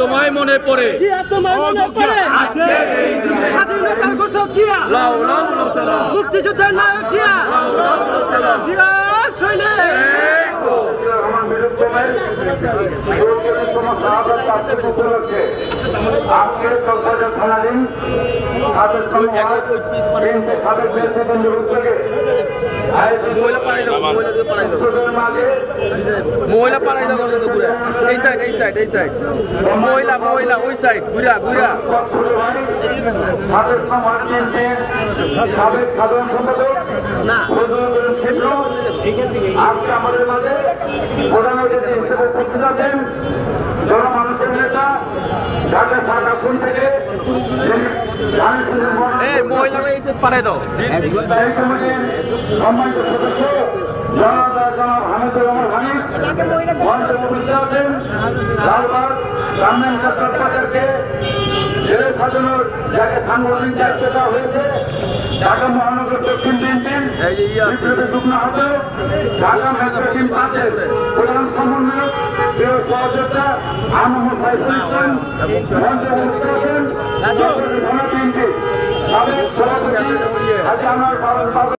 তোমায় মনে পড়ে। মনে স্বাধীনতার ঘোষক জিয়া। মুক্তিযুদ্ধের নায়ক জিয়া। জিয়া সৈনিক। উপলক্ষে আজকে থানাধীন সাবেক নেতৃবৃন্দের উদ্যোগে মহিলা পালাই গন্ধ ঘুরে এই সাইড এই সাইড এই সাইড মহিলা মহিলা ওই সাইড ঘুরা ঘুরা। সাবেক সাধারণ সম্পাদক আজকে আমাদের মাঝে প্রধান অতিথি হিসেবে উপস্থিত আছেন জনমানুষের নেতা ঢাকা সাত আসন থেকে সম্মানিত সদস্য জনতা জনাব হামিদুর রহমান হামিদ মঞ্চে উপস্থিত আছেন লালবাগ গ্রামীণ পাচারকে জেলে সাজানোর যাকে সাংগঠনিক দায়িত্ব দেওয়া হয়েছে ঢাকা মহানগর দক্ষিণ ইয়ে আছে। বিপ্লবী যুগ্ম আহ্বায়ক ঢাকা মেট্রো টিম পাঁচের প্রধান সমন্বয়ক প্রিয় সহযোদ্ধা আহমদ সাইফুল ইসলাম মঞ্চে উপস্থিত আছেন সাবেক সভাপতি আজ আমার বাবা।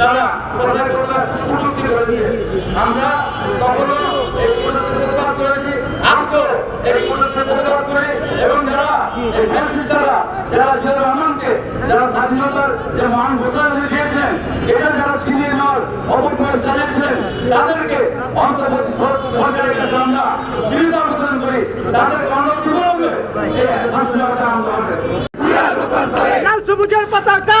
তারা কোথায় কোথায় উন্নতি করেছে আমরা কখনো এই উন্নতির প্রতিবাদ করেছি আজকেও এই উন্নতির প্রতিবাদ করি এবং যারা এই ফ্যাসিস্ট দ্বারা যারা জিয়া রহমানকে যারা স্বাধীনতার যে মহান ঘোষণা দিয়েছিলেন এটা যারা ছিনিয়ে নেওয়ার অপপ্রয়াস চালিয়েছিলেন তাদেরকে অন্তর্বর্তী সরকারের কাছে আমরা বিরোধ আবেদন করি তাদেরকে অনতিবিলম্বে এই স্বাধীনতা আন্দোলনে সবুজের পতাকা!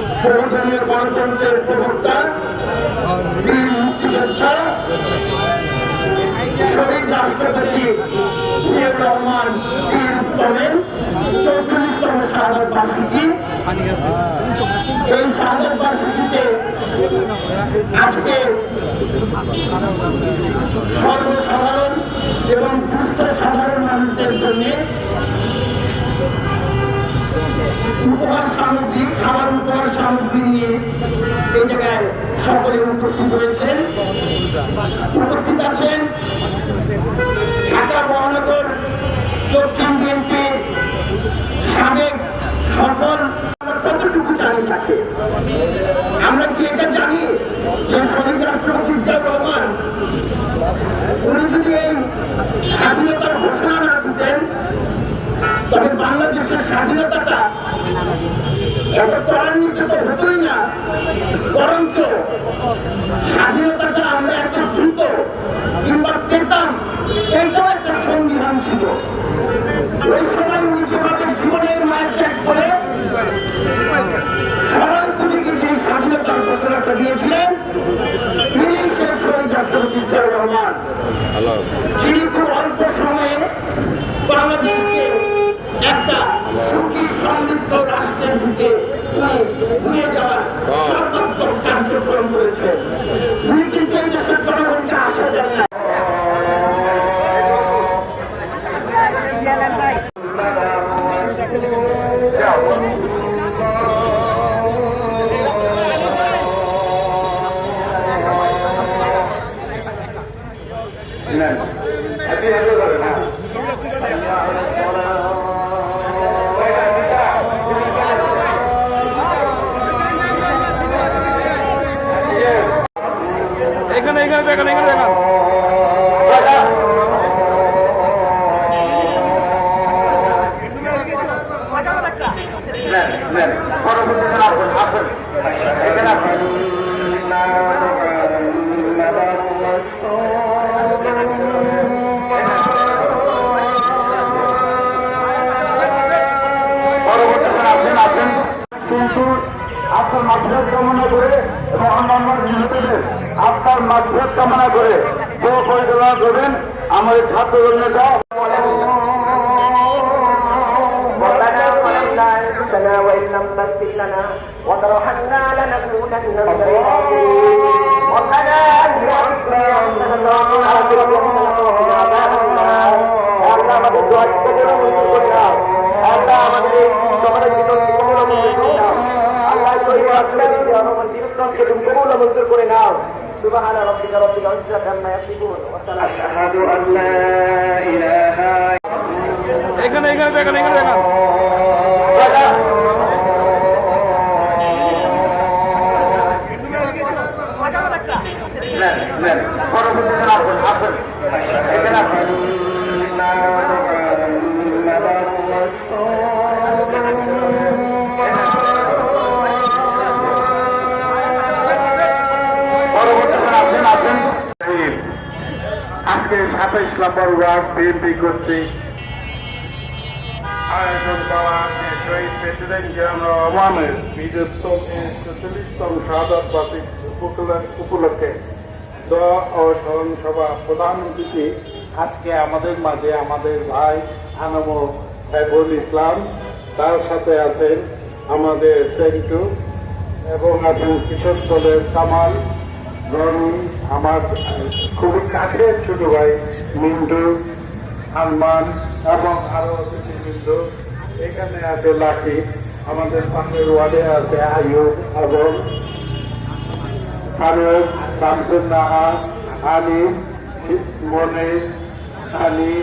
বহুদলীয় গণতন্ত্রের প্রবক্তা বীর মুক্তিযোদ্ধা, শহীদ রাষ্ট্রপতি জিয়াউর রহমান বীর উত্তমের চৌচল্লিশতম শাহাদ বার্ষিকী। এই শাহাদ বার্ষিকীতে আজকে সর্বসাধারণ এবং দুস্থ সাধারণ মানুষদের জন্য উপহার সামগ্রী, খাবার উপহার সামগ্রী নিয়ে এই জায়গায় সকলে উপস্থিত হয়েছেন। উপস্থিত আছেন ঢাকা মহানগর দক্ষিণ বিএনপির সাবেক সফল কতটুকু জানি থাকে আমরা কি এটা জানি যে শহীদ রাষ্ট্রপতি জিয়াউর রহমান, উনি যদি এই স্বাধীনতার ঘোষণা না দিতেন, তবে বাংলাদেশের স্বাধীনতাটা এত ত্বরান্বিত হতোই না বরঞ্চ স্বাধীনতাটা আমরা এত দ্রুত কিংবা পেতাম এটাও একটা সংবিধান ছিল ওই সময় উনি যেভাবে জীবনের মায়ের ত্যাগ করে সবার যে স্বাধীনতার ঘোষণাটা দিয়েছিলেন তিনি সেই শহীদ রাষ্ট্রপতি জিয়াউর রহমান নিয়ে যাওয়ার সর্বাত্মক কার্যক্রম করেছে অন্যান্য নিহতদের আপনার মাধ্যমে কামনা করে পুরো পরিচালনা করবেন আমাদের ছাত্র নেতা ربنا ظلمنا انفسنا وان لم تغفر لنا وترحمنا لنكونن من الخاسرين ربنا اهلكنا وانتنا আল্লাহ আমাদের দোয়া কবুল মঞ্জুর করে মঞ্জুর করে নাও سبحان ربك رب العزة عما يصفون وسلام أشهد أن لا إله এখানে এখানে দেখেন এখানে দেখেন পরবর্তীতে আজকে সাতাইশ নম্বর ওয়ার্ড বিএনপি কর্তৃক আয়োজন করা যে শহীদ প্রেসিডেন্ট জিয়াউর রহমানের বার্ষিক উপলক্ষে স্মরণ সভা প্রধান অতিথি আজকে আমাদের মাঝে আমাদের ভাই আনম সাইফুল ইসলাম, তার সাথে আছেন আমাদের সেন্টু এবং আছেন কিশোর দলের কামাল রনি আমার খুবই কাছের ছোট ভাই মিন্টু সালমান এবং আরও অতিথিবৃন্দ এখানে আছে লাকি আমাদের পাশের ওয়ার্ডে আছে আয়ুব এবং ফারুক শামসুন নাহা আনি মনে আনি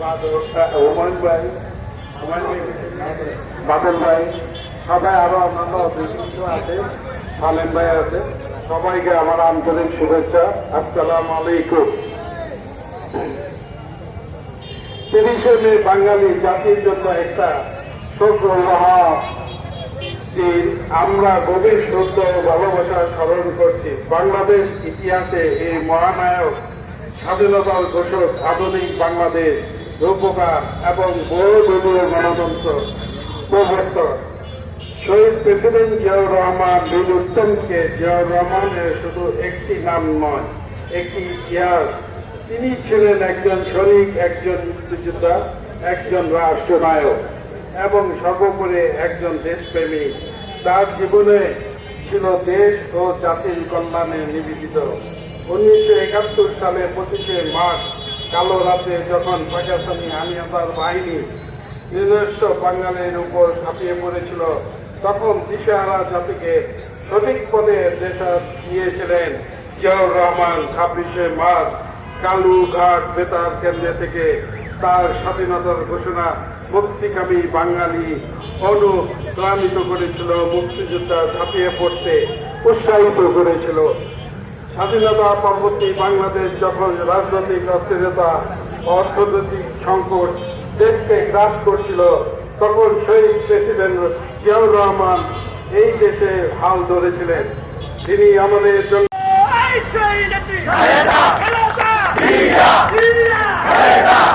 বাদল ওমান ভাই ওমান ভাই, বাদল ভাই সবাই আরও অন্যান্য সালেম ভাই আছে। সবাইকে আমার আন্তরিক শুভেচ্ছা। আসসালাম আলাইকুম। তিরিশে মে বাঙালি জাতির জন্য একটা শোক আমরা গভীর শ্রদ্ধা ও ভালোবাসা স্মরণ করছি। বাংলাদেশ ইতিহাসে এই মহানায়ক, স্বাধীনতার ঘোষক, আধুনিক বাংলাদেশ, রূপকার এবং বহুদলীয় গণতন্ত্র প্রবর্তক। শহীদ প্রেসিডেন্ট জিয়াউর রহমান বীর উত্তমকে জিয়াউর রহমানের শুধু একটি নাম নয়, একটি ইতিহাস। তিনি ছিলেন একজন শরিক, একজন মুক্তিযোদ্ধা, একজন রাষ্ট্রনায়ক এবং সর্বোপরি একজন দেশপ্রেমী। তার জীবনে ছিল দেশ ও জাতির কল্যাণে নিবেদিত। উনিশশো একাত্তর সালে পঁচিশে মার্চ, কালো রাতে যখন পাকিস্তানি আনিয়াদার বাহিনী নিজস্ব বাঙালির উপর ঝাঁপিয়ে পড়েছিল তখন দিশেহারা জাতিকে সঠিক পদে দেশা দিয়েছিলেন জিয়াউর রহমান ছাব্বিশে মার্চ। কালুঘাট বেতার কেন্দ্র থেকে তার স্বাধীনতার ঘোষণা মুক্তিকামী বাঙালি অনুপ্রাণিত করেছিল, মুক্তিযোদ্ধা ঝাঁপিয়ে পড়তে উৎসাহিত করেছিল। স্বাধীনতা পরবর্তী বাংলাদেশ যখন রাজনৈতিক অস্থিরতা, অর্থনৈতিক সংকট দেশকে গ্রাস করছিল তখন শহীদ প্রেসিডেন্ট জিয়াউর রহমান এই দেশে হাল ধরেছিলেন। তিনি আমাদের জন্য এই শহীদটি খালেদা। খালেদা। জিয়া। জিয়া। খালেদা।